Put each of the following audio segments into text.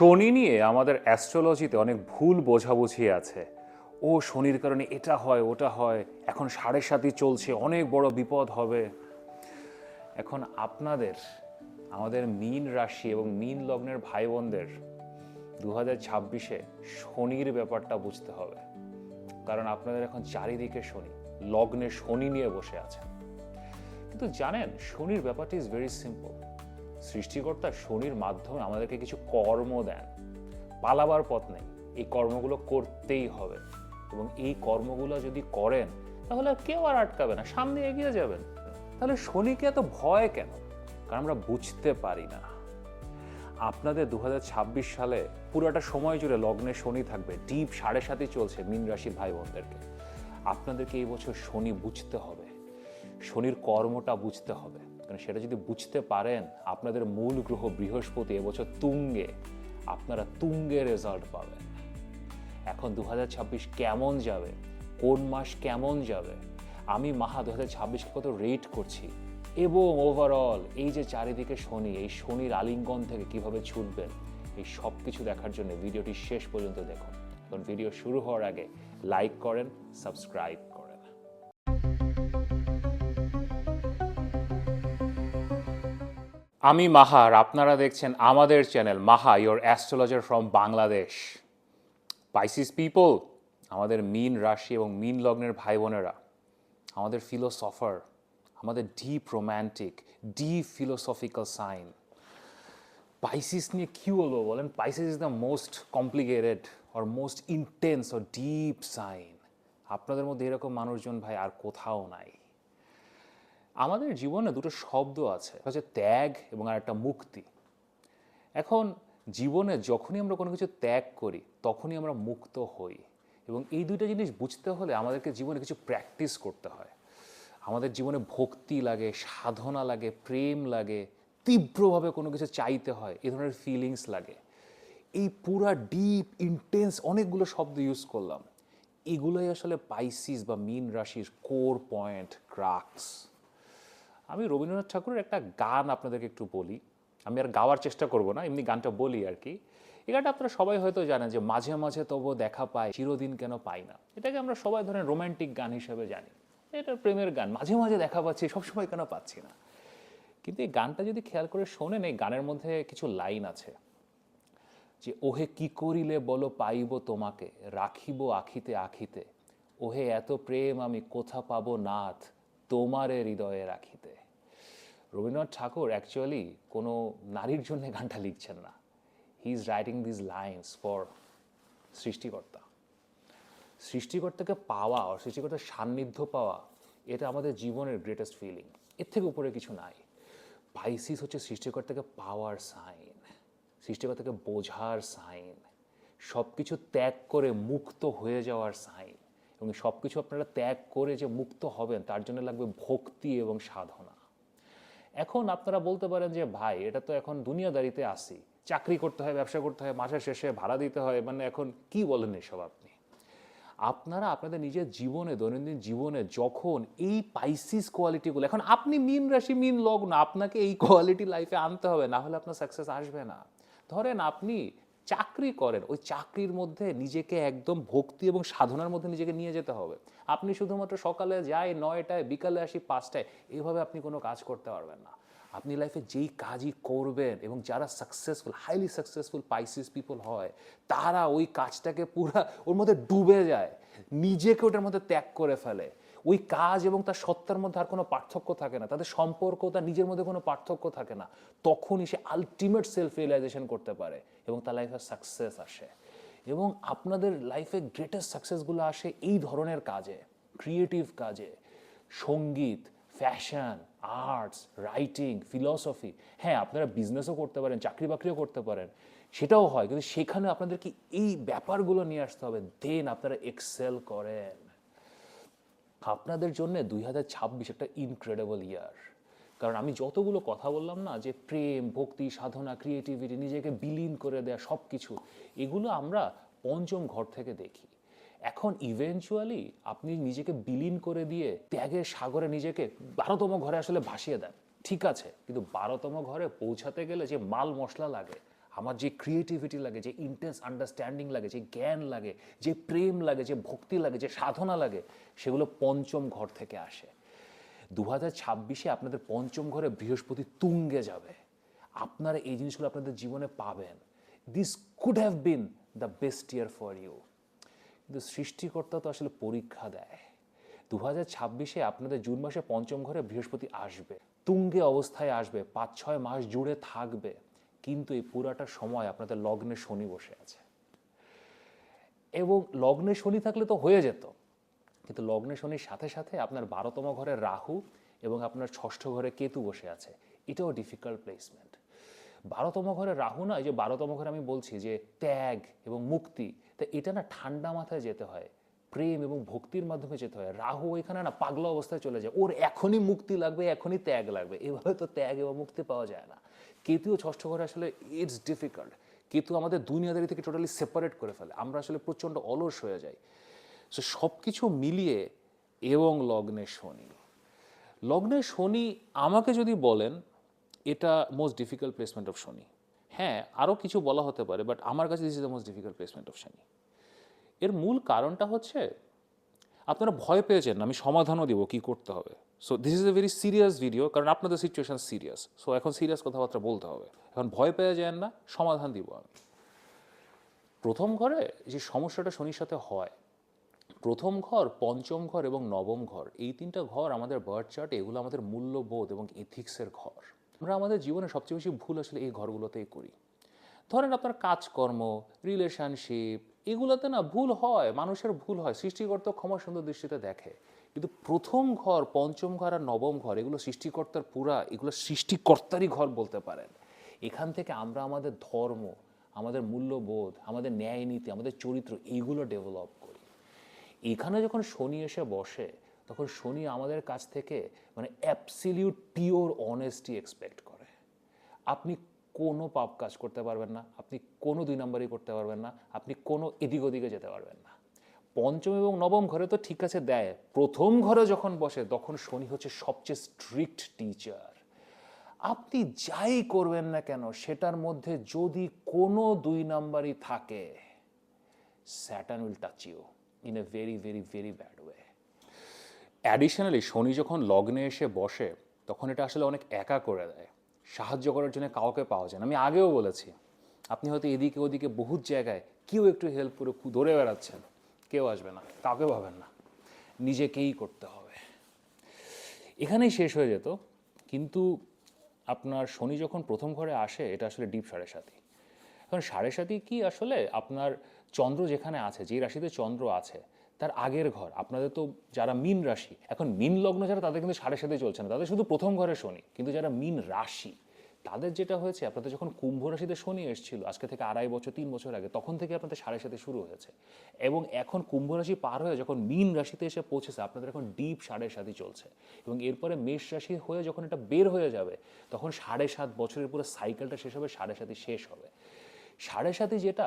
শনি নিয়ে আমাদের অ্যাস্ট্রোলজিতে অনেক ভুল বোঝাবুঝি আছে। ও শনির কারণে এটা হয়, ওটা হয়, এখন সাড়ে সাতই চলছে, অনেক বড় বিপদ হবে। এখন আপনাদের, আমাদের মীন রাশি এবং মীন লগ্নের ভাই বোনদের দু হাজার ছাব্বিশে শনির ব্যাপারটা বুঝতে হবে। কারণ আপনাদের এখন চারিদিকে শনি, লগ্নে শনি নিয়ে বসে আছেন। কিন্তু জানেন, শনির ব্যাপারটি ইজ ভেরি সিম্পল সৃষ্টিকর্তা শনির মাধ্যমে আমাদেরকে কিছু কর্ম দেন। পালাবার পথ নেই। এই কর্মগুলো করতেই হবে। এবং এই কর্মগুলো যদি করেন, তাহলে আর কেউ আর আটকাবে না, সামনে এগিয়ে যাবেন। তাহলে শনিকে এত ভয় কেন? কারণ আমরা বুঝতে পারি না। আপনাদের দু হাজার ছাব্বিশ সালে পুরোটা সময় জুড়ে লগ্নে শনি থাকবে। ডিপ সাড়ে সাতই চলছে মীন রাশির ভাই বোনদেরকে আপনাদেরকে এই বছর শনি বুঝতে হবে। শনির কর্মটা বুঝতে হবে। কারণ সেটা যদি বুঝতে পারেন, আপনাদের মূল গ্রহ বৃহস্পতি এবছর তুঙ্গে। আপনারা তুঙ্গে রেজাল্ট পাবেন। এখন দু হাজার ছাব্বিশ কেমন যাবে? কোন মাস কেমন যাবে? আমি মাহা দু হাজার ছাব্বিশকে কত রেট করছি? এবং ওভারঅল এই যে চারিদিকে শনি, এই শনির আলিঙ্গন থেকে কীভাবে ছুটবেন, এই সব কিছু দেখার জন্য ভিডিওটি শেষ পর্যন্ত দেখুন। কারণ ভিডিও শুরু হওয়ার আগে লাইক করেন সাবস্ক্রাইব আমি মাহার, আপনারা দেখছেন আমাদের channel Maha your astrologer from Bangladesh Pisces people আমাদের মিন রাশি এবং মিন লগ্নের ভাই বোনেরা আমাদের ফিলোসফার আমাদের deep romantic deep philosophical sign Pisces নিয়ে কী বলব বলেন? Pisces is the most complicated or most intense or deep sign আপনাদের মধ্যে এরকম মানুষজন ভাই আর কোথাও নাই। আমাদের জীবনে দুটো শব্দ আছে। হচ্ছে ত্যাগ এবং আর একটা মুক্তি। এখন জীবনে যখনই আমরা কোনো কিছু ত্যাগ করি, তখনই আমরা মুক্ত হই। এবং এই দুইটা জিনিস বুঝতে হলে আমাদেরকে জীবনে কিছু প্র্যাকটিস করতে হয়। আমাদের জীবনে ভক্তি লাগে, সাধনা লাগে, প্রেম লাগে, তীব্রভাবে কোনো কিছু চাইতে হয় এই ধরনের ফিলিংস লাগে। এই পুরা ডিপ ইন্টেন্স অনেকগুলো শব্দ ইউজ করলাম। এগুলোই আসলে পাইসিস বা মিন রাশির কোর পয়েন্ট ক্রাক্স আমি রবীন্দ্রনাথ ঠাকুরের একটা গান আপনাদেরকে একটু বলি। আমি আর গাওয়ার চেষ্টা করব না, এমনি গানটা বলি আর কি। এই গানটা আপনারা সবাই হয়তো জানেন যে মাঝে মাঝে তবু দেখা পায় চিরদিন কেন পাই না। এটাকে আমরা সবাই ধরেন রোম্যান্টিক গান হিসেবে জানি। এটা প্রেমের গান, মাঝে মাঝে দেখা পাচ্ছি, সবসময় কেন পাচ্ছি না। কিন্তু এই গানটা যদি খেয়াল করে শোনেন, এই গানের মধ্যে কিছু লাইন আছে। যে ওহে কি করিলে বলো পাইব তোমাকে, রাখিব আখিতে আখিতে। ওহে এত প্রেম আমি কোথা পাবো নাথ তোমারে হৃদয়ে রাখিতে। রবীন্দ্রনাথ ঠাকুর অ্যাকচুয়ালি কোনো নারীর জন্য গানটা লিখছেন না। He is writing this lines for সৃষ্টিকর্তা। সৃষ্টিকর্তাকে পাওয়া আর সৃষ্টিকর্তার সান্নিধ্য পাওয়া, এটা আমাদের জীবনের গ্রেটেস্ট ফিলিং এর থেকে উপরে কিছু নাই। পাইসিস হচ্ছে সৃষ্টিকর্তাকে পাওয়ার সাইন সৃষ্টিকর্তাকে বোঝার সাইন সব কিছু ত্যাগ করে মুক্ত হয়ে যাওয়ার সাইন এবং সব কিছু আপনারা ত্যাগ করে যে মুক্ত হবেন, তার জন্য লাগবে ভক্তি এবং সাধনা। এখন আপনারা বলতে পারেন যে, ভাই, এটা তো এখন দুনিয়াদারিতে আসি চাকরি করতে হয়, ব্যবসা করতে হয়, মাসের শেষে ভাড়া দিতে হয় মানে এখন কি বলেন এসব আপনি? আপনারা আপনাদের নিজের জীবনে, দৈনন্দিন জীবনে যখন এই পাইসিস কোয়ালিটিগুলো এখন আপনি মিন রাশি, মিন লগ্ন, আপনাকে এই কোয়ালিটি লাইফে আনতে হবে, না হলে আপনার সাকসেস আসবে না। ধরেন আপনি চাকরি করেন, ওই চাকরির মধ্যে নিজেকে একদম ভক্তি এবং সাধনার মধ্যে নিজেকে নিয়ে যেতে হবে। আপনি শুধুমাত্র সকালে যাই নয়টায়, বিকালে আসি পাঁচটায় এইভাবে আপনি কোনো কাজ করতে পারবেন না। আপনি লাইফে যেই কাজই করবেন এবং যারা successful highly successful Pisces people হয়, তারা ওই কাজটাকে পুরা ওর মধ্যে ডুবে যায়। নিজেকে ওটার মধ্যে ত্যাগ করে ফেলে। ওই কাজ এবং তার সত্তার মধ্যে আর কোনো পার্থক্য থাকে না। তাদের সম্পর্ক, তার নিজের মধ্যে কোনো পার্থক্য থাকে না। তখনই সে আলটিমেট সেলফ রিয়েলাইজেশন করতে পারে এবং তার লাইফে সাকসেস আসে। এবং আপনাদের লাইফে গ্রেটেস্ট সাকসেসগুলো আসে এই ধরনের কাজে ক্রিয়েটিভ কাজে। সংগীত ফ্যাশন আর্টস রাইটিং ফিলসফি হ্যাঁ আপনারা বিজনেসও করতে পারেন, চাকরি বাকরিও করতে পারেন, সেটাও হয়। কিন্তু সেখানে আপনাদেরকে এই ব্যাপারগুলো নিয়ে আসতে হবে। দেন আপনারা এক্সেল করেন। আপনাদের জন্য দুই হাজার ছাব্বিশ একটা ইনক্রেডিবল ইয়ার কারণ আমি যতগুলো কথা বললাম না, যে প্রেম, ভক্তি, সাধনা ক্রিয়েটিভিটি নিজেকে বিলীন করে দেয়া সব কিছু এগুলো আমরা পঞ্চম ঘর থেকে দেখি। এখন ইভেনচুয়ালি আপনি নিজেকে বিলীন করে দিয়ে ত্যাগের সাগরে নিজেকে বারোতম ঘরে আসলে ভাসিয়ে দেন। ঠিক আছে, কিন্তু বারোতম ঘরে পৌঁছাতে গেলে যে মাল মশলা লাগে আমার যে ক্রিয়েটিভিটি লাগে, যে ইন্টেন্স আন্ডারস্ট্যান্ডিং লাগে, যে জ্ঞান লাগে, যে প্রেম লাগে, যে ভক্তি লাগে, যে সাধনা লাগে, সেগুলো পঞ্চম ঘর থেকে আসে। দু হাজার ছাব্বিশে আপনাদের পঞ্চম ঘরে বৃহস্পতি তুঙ্গে যাবে। আপনারা এই জিনিসগুলো আপনাদের জীবনে পাবেন। This could have been the best year for you কিন্তু সৃষ্টিকর্তা তো আসলে পরীক্ষা দেয়। দু হাজার ছাব্বিশে আপনাদের জুন মাসে পঞ্চম ঘরে বৃহস্পতি আসবে। তুঙ্গে অবস্থায় আসবে। পাঁচ ছয় মাস জুড়ে থাকবে। কিন্তু এই পুরাটা সময় আপনাদের লগ্নে শনি বসে আছে। এবং লগ্নে শনি থাকলে তো হয়ে যেত। কিন্তু লগ্নে শনির সাথে সাথে আপনার বারোতম ঘরে রাহু এবং আপনার ষষ্ঠ ঘরে কেতু বসে আছে। এটাও ডিফিকাল্ট প্লেসমেন্ট বারোতম ঘরে রাহু না, এই যে বারোতম ঘরে আমি বলছি যে ত্যাগ এবং মুক্তি, তা এটা না ঠান্ডা মাথায় যেতে হয়। প্রেম এবং ভক্তির মাধ্যমে যেতে হয়। রাহু এখানে না পাগলা অবস্থায় চলে যায়। ওর এখনই মুক্তি লাগবে, এখনই ত্যাগ লাগবে। এভাবে তো ত্যাগ এবং মুক্তি পাওয়া যায় না। কেতুও ষষ্ঠ ঘরে আসলে ইটস ডিফিকাল্ট কেতু আমাদের দুনিয়াদারি থেকে টোটালি সেপারেট করে ফেলে। আমরা আসলে প্রচণ্ড অলস হয়ে যাই। সো সব কিছু মিলিয়ে এবং লগ্নে শনি। লগ্নে শনি আমাকে যদি বলেন, এটা মোস্ট ডিফিকাল্ট প্লেসমেন্ট অফ শনি। হ্যাঁ আরও কিছু বলা হতে পারে বাট আমার কাছে this is the most difficult placement of শনি। এর মূল কারণটা হচ্ছে, আপনারা ভয় পেয়েছেন আমি সমাধানও দেবো কী করতে হবে। So this is a very serious video কারণ আপনাদের সিচুয়েশন সিরিয়াস সো এখন সিরিয়াস কথাবার্তা বলতে হবে। এখন ভয় পেয়ে যান না, সমাধান দিব আমি। প্রথম ঘরে যে সমস্যাটা শনির সাথে হয়, প্রথম ঘর, পঞ্চম ঘর এবং নবম ঘর, এই তিনটা ঘর আমাদের বার্থ চার্টে এগুলো আমাদের মূল্যবোধ এবং এথিক্সের ঘর। আমরা আমাদের জীবনে সবচেয়ে বেশি ভুল আসলে এই ঘরগুলোতেই করি। ধরেন আপনার কাজকর্ম রিলেশনশিপ এগুলোতে না ভুল হয়, মানুষের ভুল হয়, সৃষ্টিকর্তা ক্ষমা সুন্দর দৃষ্টিতে দেখে। কিন্তু প্রথম ঘর, পঞ্চম ঘর আর নবম ঘর, এগুলো সৃষ্টিকর্তার পুরা, এগুলো সৃষ্টিকর্তারই ঘর বলতে পারেন। এখান থেকে আমরা আমাদের ধর্ম, আমাদের মূল্যবোধ, আমাদের ন্যায় নীতি, আমাদের চরিত্র এইগুলো ডেভেলপ করি। এখানে যখন শনি এসে বসে, তখন শনি আমাদের কাছ থেকে মানে অ্যাবসিলিউট পিওর অনেস্টি এক্সপেক্ট করে। আপনি কোনো পাপ কাজ করতে পারবেন না, আপনি কোনো দুই নম্বরই করতে পারবেন না, আপনি কোনো এদিক ওদিকে যেতে পারবেন না। পঞ্চম এবং নবম ঘরে তো ঠিক আছে, দেয়। প্রথম ঘরে যখন বসে, তখন শনি হচ্ছে সবচেয়ে স্ট্রিক্ট টিচার আপনি যাই করবেন না কেন, সেটার মধ্যে যদি কোনো দুই নাম্বারই থাকে Satan will touch you in a very very very bad way additionally শনি যখন লগ্নে এসে বসে, তখন এটা আসলে অনেক একা করে দেয়। সাহায্য করার জন্য কাউকে পাওয়া যায় না। আমি আগেও বলেছি, আপনি হয়তো এদিকে ওদিকে বহুত জায়গায় কেউ একটু হেল্প করে ধরে বেড়াচ্ছেন। কেউ আসবে না, কাউকে পাবেন না। নিজেকেই করতে হবে। এখানেই শেষ হয়ে যেত, কিন্তু আপনার শনি যখন প্রথম ঘরে আসে, এটা আসলে ডিপ সাড়ে সাথী এখন সাড়ে সাথী কি আসলে আপনার চন্দ্র যেখানে আছে যে রাশিতে চন্দ্র আছে, তার আগের ঘর। আপনাদের তো যারা মিন রাশি, এখন মিন লগ্ন যারা, তাদের কিন্তু সাড়ে সাথে চলছে না। তাদের শুধু প্রথম ঘরে শনি, কিন্তু যারা মিন রাশি তাদের যেটা হয়েছে, আপনাদের যখন কুম্ভ রাশিতে শনি এসেছিল, আজকে থেকে আড়াই বছর, তিন বছর আগে, তখন থেকে আপনাদের সাড়ে সাথে শুরু হয়েছে। এবং এখন কুম্ভ রাশি পার হয়ে যখন মিন রাশিতে এসে পৌঁছেছে, আপনাদের এখন ডিপ সাড়ে সাতই চলছে। এবং এরপরে মেষ রাশি হয়ে যখন এটা বের হয়ে যাবে, তখন সাড়ে সাত বছরের পুরো সাইকেলটা শেষ হবে, সাড়ে সাতই শেষ হবে। সাড়ে সাথে যেটা,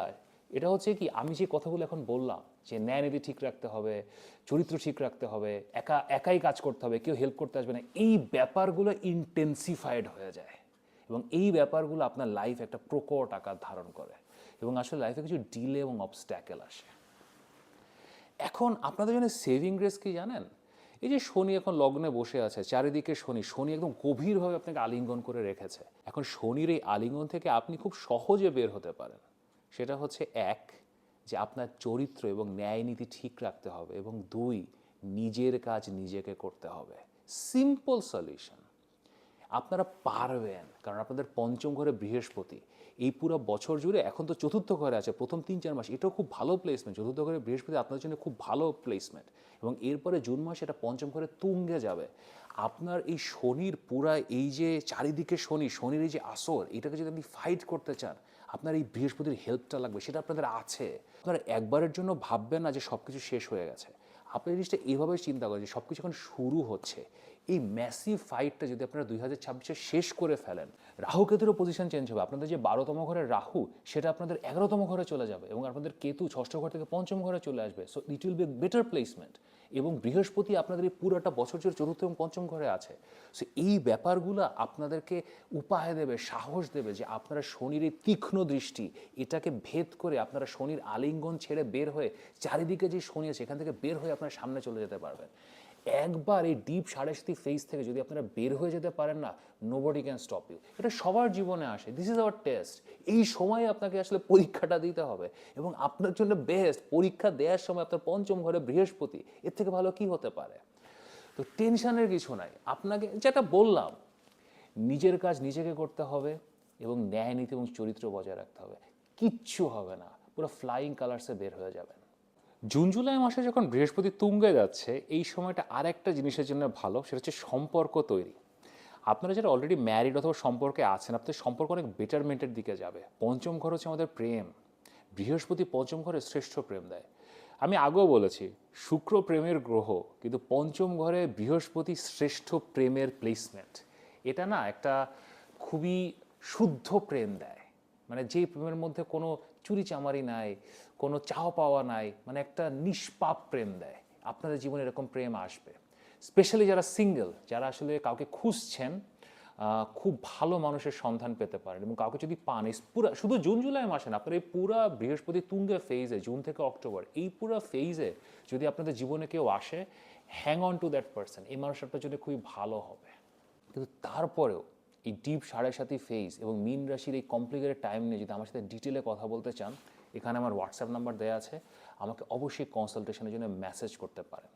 এটা হচ্ছে কি, আমি যে কথাগুলো এখন বললাম, যে ন্যায় নীতি ঠিক রাখতে হবে, চরিত্র ঠিক রাখতে হবে, একা, একাই কাজ করতে হবে, কেউ হেল্প করতে আসবে না, এই ব্যাপারগুলো ইন্টেন্সিফাইড হয়ে যায়। এবং এই ব্যাপারগুলো আপনার লাইফ একটা প্রকট আকার ধারণ করে। এবং আসলে লাইফে কিছু ডিলে এবং অবস্ট্যাকেল আসে। এখন আপনাদের জন্য সেভিং গ্রেস কি জানেন? এই যে শনি এখন লগ্নে বসে আছে, চারিদিকে শনি শনি একদম গভীরভাবে আপনাকে আলিঙ্গন করে রেখেছে। এখন শনির এই আলিঙ্গন থেকে আপনি খুব সহজে বের হতে পারেন। সেটা হচ্ছে এক, যে আপনার চরিত্র এবং ন্যায় নীতি ঠিক রাখতে হবে এবং দুই, নিজের কাজ নিজেকে করতে হবে। সিম্পল সলিউশন আপনারা পারবেন, কারণ আপনাদের পঞ্চম ঘরে বৃহস্পতি। এই পুরো বছর জুড়ে এখন তো চতুর্থ ঘরে আছে, প্রথম তিন চার মাস, এটাও খুব ভালো প্লেসমেন্ট চতুর্থ ঘরে বৃহস্পতি আপনার জন্য খুব ভালো প্লেসমেন্ট এবং এরপরে জুন মাসে এটা পঞ্চম ঘরে তুঙ্গে যাবে। আপনার এই শনির পুরা এই যে চারিদিকে শনি, শনির এই যে আসর, এটাকে যদি আপনি ফাইট করতে চান, আপনার এই বৃহস্পতির হেল্পটা লাগবে, সেটা আপনাদের আছে। আপনারা একবারের জন্য ভাববেন না যে সব কিছু শেষ হয়ে গেছে। আপনি জিনিসটা এইভাবে চিন্তা করেন যে সব কিছু এখন শুরু হচ্ছে। এই ম্যাসিভ ফাইটটা যদি আপনারা দুই হাজার ছাব্বিশে শেষ করে ফেলেন রাহু কেতুরও পজিশন চেঞ্জ হবে। আপনাদের যে বারোতম ঘরের রাহু, সেটা আপনাদের এগারোতম ঘরে চলে যাবে এবং আপনাদের কেতু ষষ্ঠ ঘর থেকে পঞ্চম ঘরে চলে আসবে। So it will be better placement এবং বৃহস্পতি আপনাদের এই পুরোটা বছর জুড়ে চতুর্থ এবং পঞ্চম ঘরে আছে। সো এই ব্যাপারগুলো আপনাদেরকে উপায় দেবে, সাহস দেবে যে আপনারা শনির এই তীক্ষ্ণ দৃষ্টি, এটাকে ভেদ করে আপনারা শনির আলিঙ্গন ছেড়ে বের হয়ে চারিদিকে যে শনি আছে, এখান থেকে বের হয়ে আপনারা সামনে চলে যেতে পারবেন। একবার এই ডিপ সাড়ে সাতি ফেজ থেকে যদি আপনারা বের হয়ে যেতে পারেন না নোবডি ক্যান স্টপ ইউ এটা সবার জীবনে আসে। দিস ইজ আওয়ার টেস্ট এই সময়ে আপনাকে আসলে পরীক্ষাটা দিতে হবে এবং আপনার জন্য বেস্ট পরীক্ষা দেওয়ার সময় আপনার পঞ্চম ঘরে বৃহস্পতি, এর থেকে ভালো কি হতে পারে? তো টেনশনের কিছু নাই। আপনাকে যেটা বললাম, নিজের কাজ নিজেকে করতে হবে এবং ন্যায় নীতি এবং চরিত্র বজায় রাখতে হবে। কিচ্ছু হবে না। পুরো ফ্লাইং কালার্সে বের হয়ে যাবেন। জুন, জুলাই মাসে যখন বৃহস্পতি তুঙ্গে যাচ্ছে, এই সময়টা আর একটা জিনিসের জন্য ভালো, সেটা হচ্ছে সম্পর্ক তৈরি। আপনারা যারা অলরেডি ম্যারিড অথবা সম্পর্কে আছেন, আপনাদের সম্পর্ক অনেক বেটারমেন্টের দিকে যাবে। পঞ্চম ঘর হচ্ছে আমাদের প্রেম। বৃহস্পতি পঞ্চম ঘরে শ্রেষ্ঠ প্রেম দেয়। আমি আগেও বলেছি, শুক্র প্রেমের গ্রহ, কিন্তু পঞ্চম ঘরে বৃহস্পতি শ্রেষ্ঠ প্রেমের প্লেসমেন্ট এটা না একটা খুবই শুদ্ধ প্রেম দেয়। মানে যে প্রেমের মধ্যে কোনো চুরি চামারি নাই, কোনো চাও পাওয়া নাই মানে একটা নিষ্পাপ প্রেম দেয়। আপনাদের জীবনে এরকম প্রেম আসবে। স্পেশালি যারা সিঙ্গেল যারা আসলে কাউকে খুঁজছেন খুব ভালো মানুষের সন্ধান পেতে পারেন এবং কাউকে যদি পান, এই পুরো, শুধু জুন, জুলাই মাসে না, আপনার এই পুরা বৃহস্পতি তুঙ্গে ফেজে জুন থেকে অক্টোবর, এই পুরো ফেজে যদি আপনাদের জীবনে কেউ আসে hang on to that person এই মানুষটা আপনার জন্য খুবই ভালো হবে। কিন্তু তারপরেও এই ডিপ সাড়ে সাথী ফেজ এবং মিন রাশির এই কমপ্লিকেটেড টাইম নিয়ে যদি আমার সাথে ডিটেলে কথা বলতে চান, এখানে আমার হোয়াটসঅ্যাপ নাম্বার দেওয়া আছে। আমাকে অবশ্যই কনসালটেশনের জন্য মেসেজ করতে পারেন।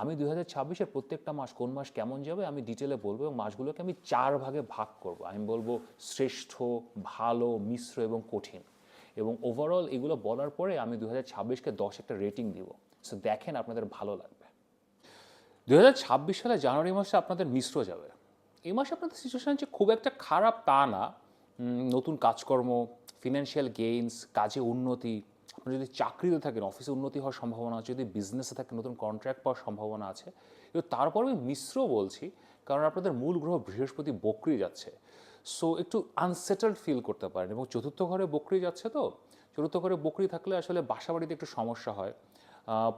আমি দুই হাজার ছাব্বিশের প্রত্যেকটা মাস, কোন মাস কেমন যাবে, আমি ডিটেলে বলব এবং মাসগুলোকে আমি চার ভাগে ভাগ করব। আমি বলব শ্রেষ্ঠ, ভালো, মিশ্র এবং কঠিন। এবং ওভারঅল এগুলো বলার পরে আমি দু হাজার ছাব্বিশকে দশ একটা রেটিং দিব। সো দেখেন আপনাদের ভালো লাগবে। দু হাজার ছাব্বিশ সালে জানুয়ারি মাসে আপনাদের মিশ্র যাবে। এই মাসে আপনাদের সিচুয়েশান যে খুব একটা খারাপ তা না। নতুন কাজকর্ম ফিনান্সিয়াল গেইনস কাজে উন্নতি। আপনি যদি চাকরিতে থাকেন অফিসে উন্নতি হওয়ার সম্ভাবনা আছে, যদি বিজনেসে থাকেন, নতুন কন্ট্রাক্ট পাওয়ার সম্ভাবনা আছে। কিন্তু তারপর আমি মিশ্র বলছি, কারণ আপনাদের মূল গ্রহ বৃহস্পতি বকরি যাচ্ছে। সো একটু আনসেটেলড ফিল করতে পারেন এবং চতুর্থ ঘরে বকরি যাচ্ছে তো। চতুর্থ ঘরে বকরি থাকলে আসলে বাসাবাড়িতে একটু সমস্যা হয়।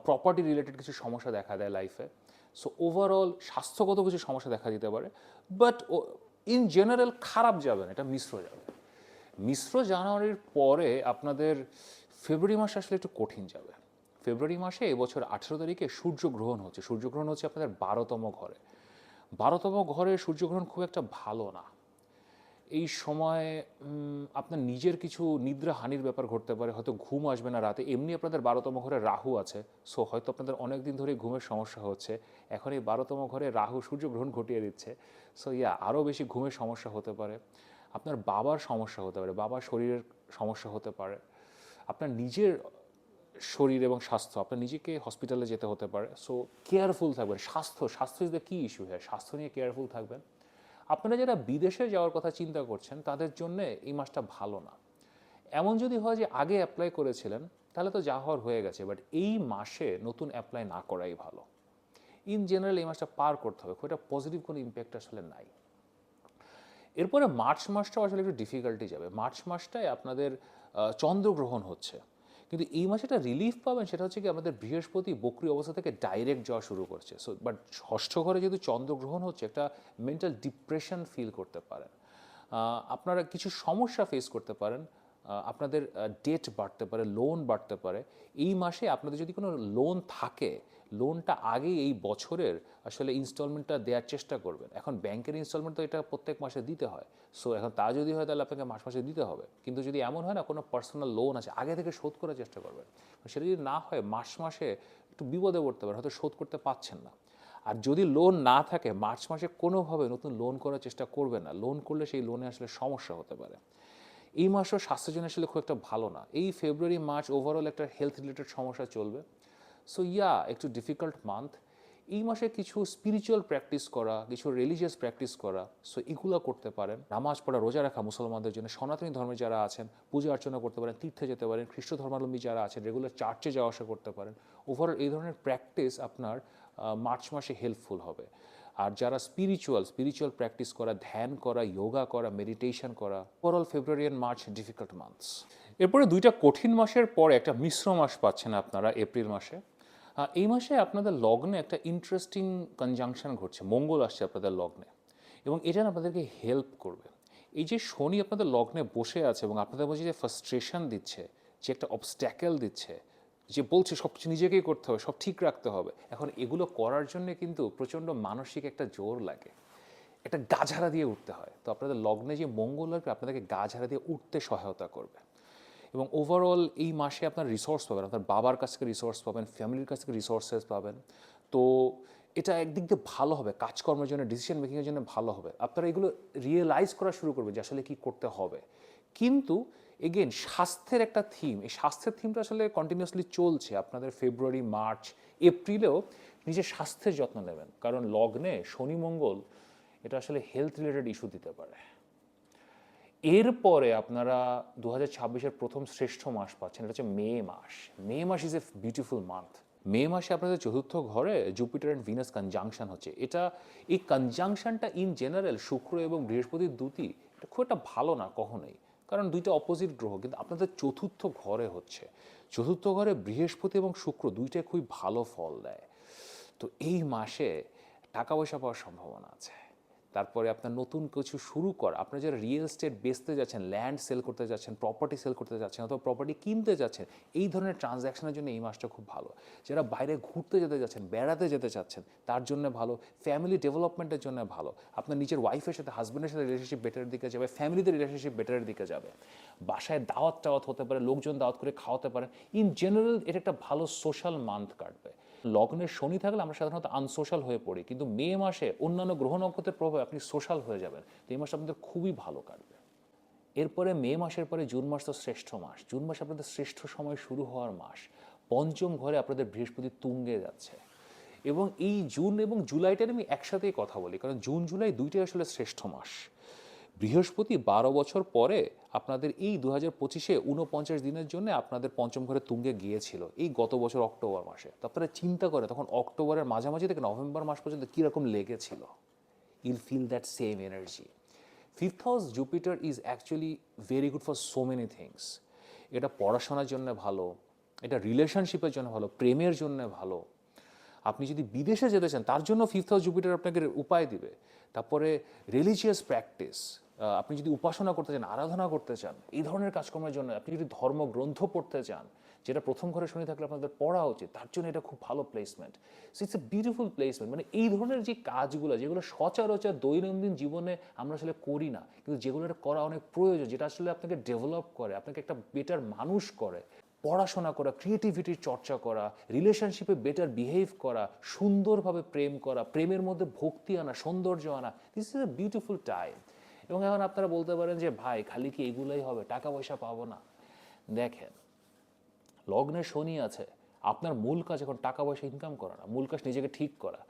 প্রপার্টি রিলেটেড কিছু সমস্যা দেখা দেয় লাইফে সো ওভারঅল স্বাস্থ্যগত কিছু সমস্যা দেখা দিতে পারে বাট ইন জেনারেল খারাপ যাবে না, এটা মিশ্র যাবে। মিশ্র জানুয়ারির পরে আপনাদের ফেব্রুয়ারি মাসে আসলে একটু কঠিন যাবে। ফেব্রুয়ারি মাসে এবছর আঠেরো তারিখে সূর্যগ্রহণ হচ্ছে। সূর্যগ্রহণ হচ্ছে আপনাদের বারোতম ঘরে। বারোতম ঘরে সূর্যগ্রহণ খুব একটা ভালো না। এই সময় আপনার নিজের কিছু নিদ্রা হানির ব্যাপার ঘটতে পারে, হয়তো ঘুম আসবে না রাতে। এমনি আপনাদের বারোতম ঘরে রাহু আছে সো হয়তো আপনাদের অনেক দিন ধরে ঘুমের সমস্যা হচ্ছে। এখন এই বারোতম ঘরে রাহু সূর্যগ্রহণ ঘটিয়ে দিচ্ছে সো ইয়া আরও বেশি ঘুমের সমস্যা হতে পারে। আপনার বাবার সমস্যা হতে পারে, বাবার শরীরের সমস্যা হতে পারে। আপনার নিজের শরীর এবং স্বাস্থ্য, আপনার নিজেকে হসপিটালে যেতে হতে পারে সো কেয়ারফুল থাকবেন। স্বাস্থ্য স্বাস্থ্য ইজ দ্য কি ইস্যু হ্যাঁ স্বাস্থ্য নিয়ে কেয়ারফুল থাকবেন। আপনারা যারা বিদেশে যাওয়ার কথা চিন্তা করছেন, তাদের জন্য এই মাসটা ভালো না। এমন যদি হয় যে আগে অ্যাপ্লাই করেছিলেন, তাহলে তো যা হওয়ার হয়ে গেছে বাট এই মাসে নতুন অ্যাপ্লাই না করাই ভালো। ইন জেনারেল এই মাসটা পার করতে হবে, খুব একটা পজিটিভ কোনো ইম্প্যাক্ট আসলে নাই। এরপরে মার্চ মাসটাও আসলে একটু ডিফিকাল্টি যাবে। মার্চ মাসটায় আপনাদের চন্দ্রগ্রহণ হচ্ছে। কিন্তু এই মাসে একটা রিলিফ পাবেন, সেটা হচ্ছে কি আমাদের বৃহস্পতি বকরি অবস্থা থেকে ডাইরেক্ট যাওয়া শুরু করছে। সো বাট ষষ্ঠ ঘরে যেহেতু চন্দ্রগ্রহণ হচ্ছে, একটা মেন্টাল ডিপ্রেশন ফিল করতে পারেন। আপনারা কিছু সমস্যা ফেস করতে পারেন আপনাদের ডেট বাড়তে পারে লোন বাড়তে পারে। এই মাসে আপনাদের যদি কোনো লোন থাকে লোনটা আগেই এই বছরের আসলে ইনস্টলমেন্টটা দেওয়ার চেষ্টা করবেন। এখন ব্যাংকের ইনস্টলমেন্ট তো এটা প্রত্যেক মাসে দিতে হয়। সো এখন তা যদি হয় তাহলে আপনাকে মাস মাসে দিতে হবে। কিন্তু যদি এমন হয় না, কোনো পার্সোনাল লোন আছে, আগে থেকে শোধ করার চেষ্টা করবেন। সেটা যদি না হয়, মাস মাসে একটু বিপদে পড়তে পারে হয়তো শোধ করতে পারছেন না। আর যদি লোন না থাকে, মার্চ মাসে কোনোভাবে নতুন লোন করার চেষ্টা করবে না। লোন করলে সেই লোনে আসলে সমস্যা হতে পারে। এই মাসও স্বাস্থ্যের জন্য আসলে খুব একটা ভালো না। এই ফেব্রুয়ারি মার্চ ওভারঅল একটা হেলথ রিলেটেড সমস্যা চলবে। সো ইয়া একটু ডিফিকাল্ট মান্থ এই মাসে কিছু স্পিরিচুয়াল প্র্যাকটিস করা, কিছু রিলিজিয়াস প্র্যাকটিস করা সো এগুলো করতে পারেন। নামাজ পড়া, রোজা রাখা মুসলমানদের জন্য, সনাতনী ধর্মে যারা আছেন, পূজা অর্চনা করতে পারেন, তীর্থে যেতে পারেন, খ্রিস্ট ধর্মাবলম্বী যারা আছেন রেগুলার চার্চে যাওয়া আসা করতে পারেন। ওভারঅল এই ধরনের প্র্যাকটিস আপনার মার্চ মাসে হেল্পফুল হবে। আর যারা স্পিরিচুয়াল স্পিরিচুয়াল প্র্যাকটিস করা, ধ্যান করা যোগা করা মেডিটেশন করা overall February and March difficult months এরপরে দুইটা কঠিন মাসের পরে একটা মিশ্র মাস পাচ্ছেন আপনারা এপ্রিল মাসে। এই মাসে আপনাদের লগ্নে একটা ইন্টারেস্টিং কনজাংশন ঘটছে। মঙ্গল আসছে আপনাদের লগ্নে। এবং এটা আপনাদেরকে হেল্প করবে। এই যে শনি আপনাদের লগ্নে বসে আছে এবং আপনাদের মধ্যে যে ফ্রাস্ট্রেশন দিচ্ছে, যে একটা অবস্ট্যাকেল দিচ্ছে, যে বলছে সব কিছু নিজেকেই করতে হবে, সব ঠিক রাখতে হবে। এখন এগুলো করার জন্য কিন্তু প্রচণ্ড মানসিক একটা জোর লাগে। একটা গাঝারা দিয়ে উঠতে হয়। তো আপনাদের লগ্নে যে মঙ্গল আসবে, আপনাদেরকে গাঝারা দিয়ে উঠতে সহায়তা করবে। এবং ওভারঅল এই মাসে আপনার রিসোর্স পাবেন, আপনার বাবার কাছ থেকে রিসোর্স পাবেন ফ্যামিলির কাছ থেকে রিসোর্সেস পাবেন। তো এটা একদিক দিয়ে ভালো হবে, কাজকর্মের জন্য ডিসিশন মেকিংয়ের জন্য ভালো হবে। আপনারা এগুলো রিয়েলাইজ করা শুরু করবেন যে আসলে কী করতে হবে। কিন্তু এগেন স্বাস্থ্যের একটা থিম এই স্বাস্থ্যের থিমটা আসলে কন্টিনিউয়াসলি চলছে। আপনাদের ফেব্রুয়ারি মার্চ এপ্রিলেও নিজের স্বাস্থ্যের যত্ন নেবেন। কারণ লগ্নে শনি, মঙ্গল, এটা আসলে হেলথ রিলেটেড ইস্যু দিতে পারে। এরপরে আপনারা দু হাজার ছাব্বিশের প্রথম শ্রেষ্ঠ মাস পাচ্ছেন, এটা হচ্ছে মে মাস। মে মাস ইজ এ বিউটিফুল মান্থ মে মাসে আপনাদের চতুর্থ ঘরে জুপিটার অ্যান্ড ভিনাস কনজাংশন হচ্ছে। এটা, এই কনজাংশনটা ইন জেনারেল শুক্র এবং বৃহস্পতির দুটি, এটা খুব একটা ভালো না কখনোই। কারণ দুইটা অপোজিট গ্রহ, কিন্তু আপনাদের চতুর্থ ঘরে হচ্ছে। চতুর্থ ঘরে বৃহস্পতি এবং শুক্র দুইটাই খুবই ভালো ফল দেয়। তো এই মাসে টাকা পয়সা পাওয়ার সম্ভাবনা আছে। তারপরে আপনার নতুন কিছু শুরু করা, আপনার যারা রিয়েল এস্টেট বেচতে যাচ্ছেন ল্যান্ড সেল করতে যাচ্ছেন প্রপার্টি সেল করতে যাচ্ছেন অথবা প্রপার্টি কিনতে যাচ্ছেন, এই ধরনের ট্রানজ্যাকশনের জন্য এই মাসটা খুব ভালো। যারা বাইরে ঘুরতে যেতে যাচ্ছেন, বেড়াতে যেতে চাচ্ছেন, তার জন্য ভালো ফ্যামিলি ডেভেলপমেন্টের জন্য ভালো। আপনার নিজের ওয়াইফের সাথে হাজব্যান্ডের সাথে রিলেশনশিপ বেটারের দিকে যাবে ফ্যামিলিতে রিলেশনশিপ বেটারের দিকে যাবে। বাসায় দাওয়াত টাওয়াত হতে পারে, লোকজন দাওয়াত করে খাওয়াতে পারেন। ইন জেনারেল এটা একটা ভালো সোশ্যাল মান্থ কাটবে। লগ্নের শনি থাকলে আমরা সাধারণত আনসোশ্যাল হয়ে পড়ি। কিন্তু মে মাসে অন্যান্য গ্রহ নক্ষত্রের প্রভাবে আপনি সোশ্যাল হয়ে যাবেন। তো এই মাসটা আপনাদের খুবই ভালো কাটবে। এরপরে মে মাসের পরে জুন মাস তো শ্রেষ্ঠ মাস। জুন মাস আপনাদের শ্রেষ্ঠ সময় শুরু হওয়ার মাস। পঞ্চম ঘরে আপনাদের বৃহস্পতি তুঙ্গে যাচ্ছে। এবং এই জুন এবং জুলাইটার আমি একসাথেই কথা বলি। কারণ জুন, জুলাই দুইটাই আসলে শ্রেষ্ঠ মাস। বৃহস্পতি বারো বছর পরে আপনাদের এই দু হাজার পঁচিশে উনপঞ্চাশ দিনের জন্য আপনাদের পঞ্চম ঘরে তুঙ্গে গিয়েছিল, এই গত বছর অক্টোবর মাসে। আপনারা চিন্তা করে তখন অক্টোবরের মাঝামাঝি থেকে নভেম্বর মাস পর্যন্ত কীরকম লেগেছিল? I'll feel that same energy fifth house Jupiter is actually very good for so many things এটা পড়াশোনার জন্য ভালো, এটা রিলেশনশিপের জন্য ভালো, প্রেমের জন্য ভালো। আপনি যদি বিদেশে যেতে চান, তার জন্য ফিফথ হাউস জুপিটার আপনাকে উপায় দিবে। তারপরে রিলিজিয়াস প্র্যাকটিস আপনি যদি উপাসনা করতে চান, আরাধনা করতে চান, এই ধরনের কাজকর্মের জন্য আপনি যদি ধর্মগ্রন্থ পড়তে চান, যেটা প্রথম ঘরে শুনে থাকলে আপনাদের পড়া উচিত, তার জন্য এটা খুব ভালো placement so it's a beautiful placement মানে এই ধরনের যে কাজগুলো, যেগুলো সচরাচর দৈনন্দিন জীবনে আমরা আসলে করি না, কিন্তু যেগুলো করা অনেক প্রয়োজন, যেটা আসলে আপনাকে ডেভেলপ করে, আপনাকে একটা বেটার মানুষ করে, পড়াশোনা করা ক্রিয়েটিভিটির চর্চা করা রিলেশনশিপে বেটার বিহেভ করা, সুন্দরভাবে প্রেম করা, প্রেমের মধ্যে ভক্তি আনা, সৌন্দর্য আনা this is a beautiful time এবং এখন আপনারা বলতে পারেন যে, ভাই, খালি কি এগুলোই হবে? টাকা পয়সা পাবো না। দেখেন, লগ্নে শনি আছে, আপনার মূল কাজ এখন টাকা পয়সা ইনকাম করা না, মূল কাজ নিজেকে ঠিক করা।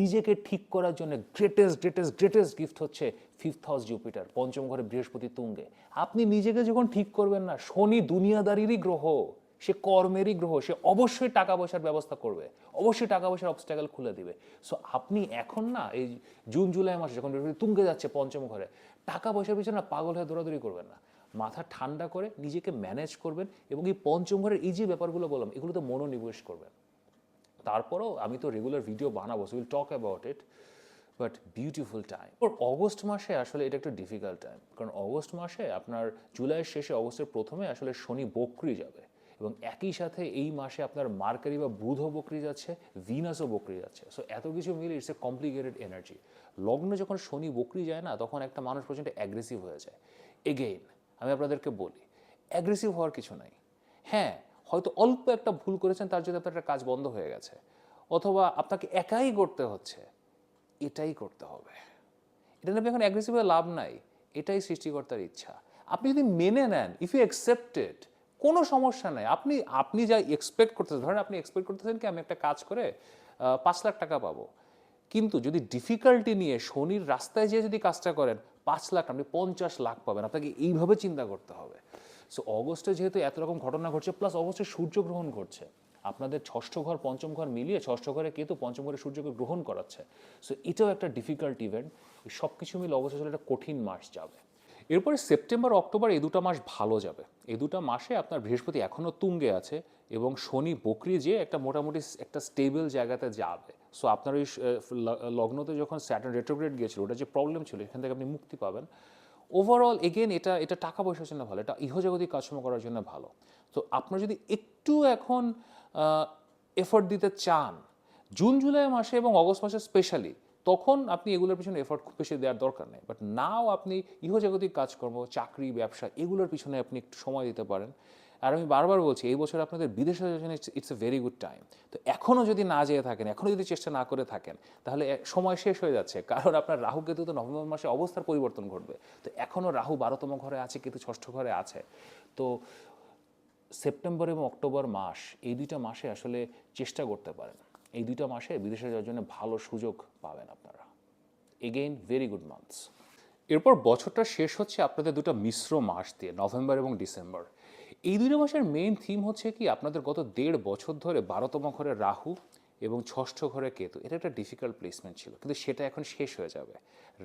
নিজেকে ঠিক করার জন্য গ্রেটেস্ট গ্রেটেস্ট গ্রেটেস্ট গিফট হচ্ছে ফিফথ হাউস জুপিটার পঞ্চম ঘরে বৃহস্পতি তুঙ্গে। আপনি নিজেকে যখন ঠিক করবেন না, শনি দুনিয়াদারিরই গ্রহ, সে কর্মেরই গ্রহ, সে অবশ্যই টাকা পয়সার ব্যবস্থা করবে, অবশ্যই টাকা পয়সার অবস্টাকেল খুলে দিবে। সো আপনি এখন না, এই জুন, জুলাই মাসে যখন বৃহস্পতি তুঙ্গে যাচ্ছে পঞ্চম ঘরে টাকা পয়সার পিছনে না পাগল হয়ে দৌড়াদৌড়ি করবেন না। মাথা ঠান্ডা করে নিজেকে ম্যানেজ করবেন এবং এই পঞ্চম ঘরের এই যে ব্যাপারগুলো বললাম, এগুলোতে মনোনিবেশ করবেন। তারপরেও আমি তো রেগুলার ভিডিও বানাবো will talk about it but beautiful time or August মাসে আসলে এটা একটু ডিফিকাল্ট টাইম কারণ অগস্ট মাসে আপনার জুলাইয়ের শেষে অগস্টের প্রথমে আসলে শনি বকরি যাবে এবং একই সাথে এই মাসে আপনার মার্কারি বা বুধও বকরি যাচ্ছে ভিনাসও বকরি যাচ্ছে। সো এত কিছু মিলে ইটস এ কমপ্লিকেটেড এনার্জি লগ্নে যখন শনি বকরি যায় না, তখন একটা মানুষ পর্যন্ত অ্যাগ্রেসিভ হয়ে যায়। এগেইন আমি আপনাদেরকে বলি অ্যাগ্রেসিভ হওয়ার কিছু নাই। হ্যাঁ হয়তো অল্প একটা ভুল করেছেন, তার জন্য আপনার একটা কাজ বন্ধ হয়ে গেছে। অথবা আপনাকে একাই করতে হচ্ছে, এটাই করতে হবে। এটা নিয়ে এখন অ্যাগ্রেসিভ হয়ে লাভ নাই, এটাই সৃষ্টিকর্তার ইচ্ছা। আপনি যদি মেনে নেন ইফ ইউ অ্যাকসেপ্টেড কোনো সমস্যা নাই। আপনি আপনি যা এক্সপেক্ট করতেছেন, ধরেন আপনি এক্সপেক্ট করতেছেন কি, আমি একটা কাজ করে পাঁচ লাখ টাকা পাবো। কিন্তু যদি ডিফিকাল্টি নিয়ে শনির রাস্তায় যেয়ে যদি কাজটা করেন, পাঁচ লাখ, আপনি পঞ্চাশ লাখ পাবেন। আপনাকে এইভাবে চিন্তা করতে হবে। সো অগস্টে যেহেতু এত রকম ঘটনা ঘটছে প্লাস অগস্টে সূর্যগ্রহণ ঘটছে। আপনাদের ষষ্ঠ ঘর, পঞ্চম ঘর মিলিয়ে ষষ্ঠ ঘরে কেতু পঞ্চম ঘরে সূর্যকে গ্রহণ করাচ্ছে। সো এটাও একটা ডিফিকাল্ট ইভেন্ট সব কিছু মিলে অবশ্যই একটা কঠিন মাস যাবে। এরপরে সেপ্টেম্বর, অক্টোবর এই দুটো মাস ভালো যাবে। এই দুটো মাসে আপনার বৃহস্পতি এখনও তুঙ্গে আছে এবং শনি বকরি যে একটা মোটামুটি একটা স্টেবল জায়গাতে যাবে। সো আপনার ওই লগ্নতে যখন স্যাটার্ন রেট্রোগ্রেড গিয়েছিল, ওটা যে প্রবলেম ছিল, এখান থেকে আপনি মুক্তি পাবেন। ওভারঅল এগেন এটা এটা টাকা পয়সার জন্য ভালো, এটা ইহজাগতিক কাজকর্ম করার জন্য ভালো। তো আপনার যদি একটু এখন এফোর্ট দিতে চান, জুন, জুলাই মাসে এবং অগস্ট মাসে স্পেশালি তখন আপনি এগুলোর পিছনে এফোর্ট খুব বেশি দেওয়ার দরকার নেই। বাট নাও আপনি ইহজাগতিক কাজকর্ম, চাকরি, ব্যবসা, এগুলোর পিছনে আপনি একটু সময় দিতে পারেন। আর আমি বারবার বলছি, এই বছর আপনাদের বিদেশে জন্য it's a very good time তো এখনও যদি না যেয়ে থাকেন এখনও যদি চেষ্টা না করে থাকেন, তাহলে সময় শেষ হয়ে যাচ্ছে। কারণ আপনার রাহু কেতু তো নভেম্বর মাসে অবস্থার পরিবর্তন ঘটবে। তো এখনও রাহু বারোতম ঘরে আছে, কেতু ষষ্ঠ ঘরে আছে। তো সেপ্টেম্বর এবং অক্টোবর মাস, এই দুইটা মাসে আসলে চেষ্টা করতে পারেন। এই দুইটা মাসে বিদেশে যাওয়ার জন্য ভালো সুযোগ পাবেন আপনারা। এগেইন ভেরি গুড মান্থস এরপর বছরটা শেষ হচ্ছে আপনাদের দুটো মিশ্র মাস দিয়ে নভেম্বর এবং ডিসেম্বর এই দুটো মাসের মেইন থিম হচ্ছে কি, আপনাদের গত দেড় বছর ধরে বারোতম ঘরে রাহু এবং ষষ্ঠ ঘরে কেতু। এটা একটা ডিফিকাল্ট প্লেসমেন্ট ছিল, কিন্তু সেটা এখন শেষ হয়ে যাবে।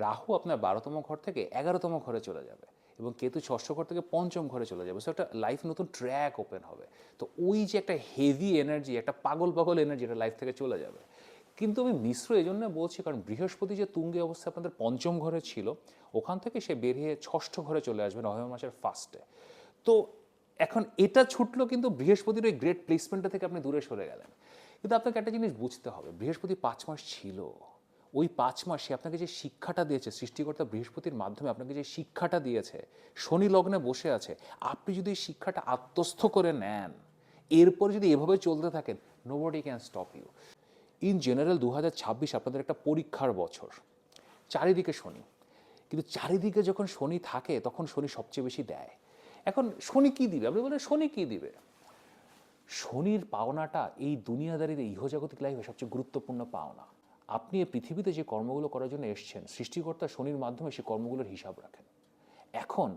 রাহু আপনার বারোতম ঘর থেকে এগারোতম ঘরে চলে যাবে। এবং কেতু ষষ্ঠ ঘর থেকে পঞ্চম ঘরে চলে যাবে। সো একটা লাইফ নতুন ট্র্যাক ওপেন হবে। তো ওই যে একটা হেভি এনার্জি একটা পাগল পাগল এনার্জি এটা লাইফ থেকে চলে যাবে। কিন্তু আমি মিশ্র এই জন্য বলছি, কারণ বৃহস্পতি যে তুঙ্গে অবস্থা আপনাদের পঞ্চম ঘরে ছিল, ওখান থেকে সে বেরিয়ে ষষ্ঠ ঘরে চলে আসবে নভেম্বর মাসের ফার্স্টে তো এখন এটা ছুটলো কিন্তু বৃহস্পতির ওই গ্রেট প্লেসমেন্টটা থেকে আপনি দূরে সরে গেলেন। কিন্তু আপনাকে একটা জিনিস বুঝতে হবে, বৃহস্পতি পাঁচ মাস ছিল। ওই পাঁচ মাসে আপনাকে যে শিক্ষাটা দিয়েছে, সৃষ্টিকর্তা বৃহস্পতির মাধ্যমে আপনাকে যে শিক্ষাটা দিয়েছে, শনি লগ্নে বসে আছে, আপনি যদি শিক্ষাটা আত্মস্থ করে নেন, এরপর যদি এভাবে চলতে থাকেন nobody can stop you in general দু হাজার ছাব্বিশ আপনাদের একটা পরীক্ষার বছর। চারিদিকে শনি। কিন্তু চারিদিকে যখন শনি থাকে, তখন শনি সবচেয়ে বেশি দেয়। এখন শনি কি দিবে? আপনি বলেন, শনি কি দিবে? শনির পাওনাটা এই দুনিয়াদারিতে ইহজাগতিক লাইফে সবচেয়ে গুরুত্বপূর্ণ পাওনা। আপনি এই পৃথিবীতে যে কর্মগুলো করার জন্য এসছেন, সৃষ্টিকর্তা শনির মাধ্যমে সেই কর্মগুলোর হিসাব রাখেন। এখন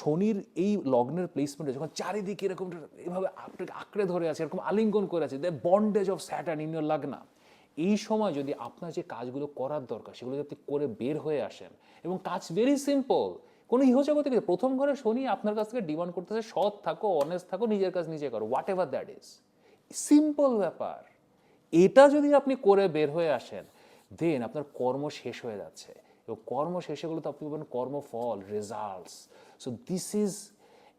শনির এই লগ্নের প্লেসমেন্টে যখন চারিদিকে এরকম এভাবে আপনাকে আঁকড়ে ধরে আছে, এরকম আলিঙ্গন করে আছে the bondage of Saturn in your lagna এই সময় যদি আপনার যে কাজগুলো করার দরকার, সেগুলো যদি করে বের হয়ে আসেন, এবং কাজ ভেরি সিম্পল কোনো ইহজগতে প্রথম ঘরে শনি আপনার কাছ থেকে ডিমান্ড করতেছে, সৎ থাকো অনেস্ট থাকো, নিজের কাজ নিজে করো whatever that is simple ব্যাপার। এটা যদি আপনি করে বের হয়ে আসেন দেন আপনার কর্ম শেষ হয়ে যাচ্ছে। এবং কর্ম শেষে গেলে তো আপনি পাবেন কর্মফল results so this is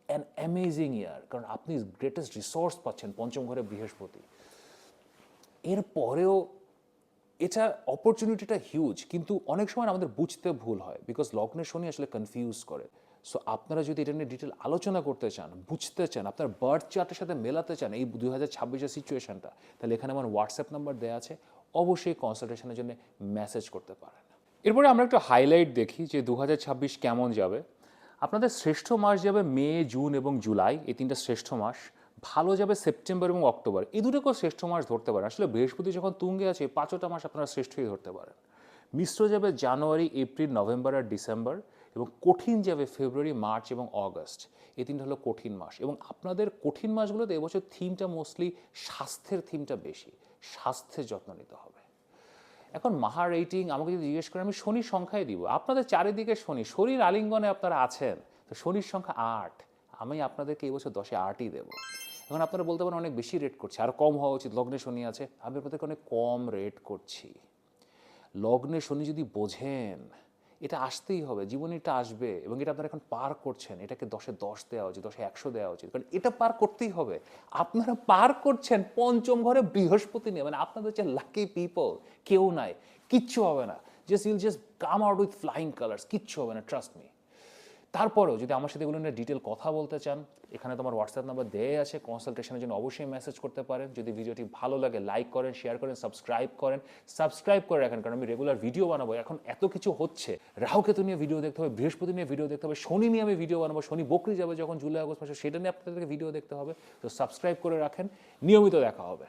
an amazing year কারণ আপনি গ্রেটেস্ট রিসোর্স পাচ্ছেন পঞ্চম ঘরে বৃহস্পতি। এরপরেও এটা অপরচুনিটিটা হিউজ কিন্তু অনেক সময় আমাদের বুঝতে ভুল হয় বিকজ লগ্নের শনি আসলে কনফিউজ করে। সো আপনারা যদি এটা নিয়ে ডিটেল আলোচনা করতে চান, বুঝতে চান, আপনার বার্থ চার্টের সাথে মেলাতে চান এই দুই হাজার ছাব্বিশের সিচুয়েশনটা তাহলে এখানে আমার হোয়াটসঅ্যাপ নাম্বার দেওয়া আছে। অবশ্যই কনসালটেশনের জন্য মেসেজ করতে পারেন। এরপরে আমরা একটু হাইলাইট দেখি যে দু হাজার ছাব্বিশ কেমন যাবে। আপনাদের শ্রেষ্ঠ মাস যাবে মে, জুন এবং জুলাই, এই তিনটা শ্রেষ্ঠ মাস। ভালো যাবে সেপ্টেম্বর এবং অক্টোবর। এই দুটোকেও শ্রেষ্ঠ মাস ধরতে পারেন। আসলে বৃহস্পতি যখন তুঙ্গে আছে, পাঁচটা মাস আপনারা শ্রেষ্ঠই ধরতে পারেন। মিশ্র যাবে জানুয়ারি, এপ্রিল, নভেম্বর আর ডিসেম্বর। এবং কঠিন যাবে ফেব্রুয়ারি, মার্চ এবং অগস্ট, এই তিনটা হলো কঠিন মাস। এবং আপনাদের কঠিন মাসগুলোতে এবছর থিমটা মোস্টলি স্বাস্থ্যের থিমটা বেশি, স্বাস্থ্যের যত্ন নিতে হবে। এখন মাহা রেটিং, আমাকে যদি জিজ্ঞেস করেন, আমি শনির সংখ্যাই দিব। আপনাদের চারিদিকে শনি, শনির আলিঙ্গনে আপনারা আছেন, তো শনির সংখ্যা আট, আমি আপনাদেরকে এই বছর দশে আটই দেবো। এখন আপনারা বলতে পারেন অনেক বেশি রেট করছে, আর কম হওয়া উচিত, লগ্নে শনি আছে, আমি আপনাদেরকে অনেক কম রেট করছি। লগ্নে শনি যদি বোঝেন এটা আসতেই হবে জীবনে এটা আসবে এবং এটা আপনারা এখন পার করছেন, এটাকে দশে দশ দেওয়া উচিত, দশে একশো দেওয়া উচিত, কারণ এটা পার করতেই হবে। আপনারা পার করছেন পঞ্চম ঘরে বৃহস্পতি নিয়ে মানে আপনাদের হচ্ছে লাকি পিপল কেউ নাই, কিচ্ছু হবে না। Just you'll just come out with flying colours কিচ্ছু হবে না ট্রাস্ট মি তারপরেও যদি আমার সাথে এগুলো নিয়ে ডিটেল কথা বলতে চান, এখানে তোমার হোয়াটসঅ্যাপ নাম্বার দেয়া আছে কনসালটেশনের জন্য অবশ্যই মেসেজ করতে পারেন। যদি ভিডিওটি ভালো লাগে লাইক করেন শেয়ার করেন সাবস্ক্রাইব করেন। সাবস্ক্রাইব করে রাখেন, কারণ আমি রেগুলার ভিডিও বানাবো। এখন এত কিছু হচ্ছে। রাহুকেতু নিয়ে ভিডিও দেখতে হবে, বৃহস্পতি নিয়ে ভিডিও দেখতে হবে, শনি নিয়ে আমি ভিডিও বানাবো। শনি বকরি যাবে যখন জুলাই আগস্ট মাসে, সেটা নিয়ে আপনাদেরকে ভিডিও দেখতে হবে। তো সাবস্ক্রাইব করে রাখেন। নিয়মিত দেখা হবে।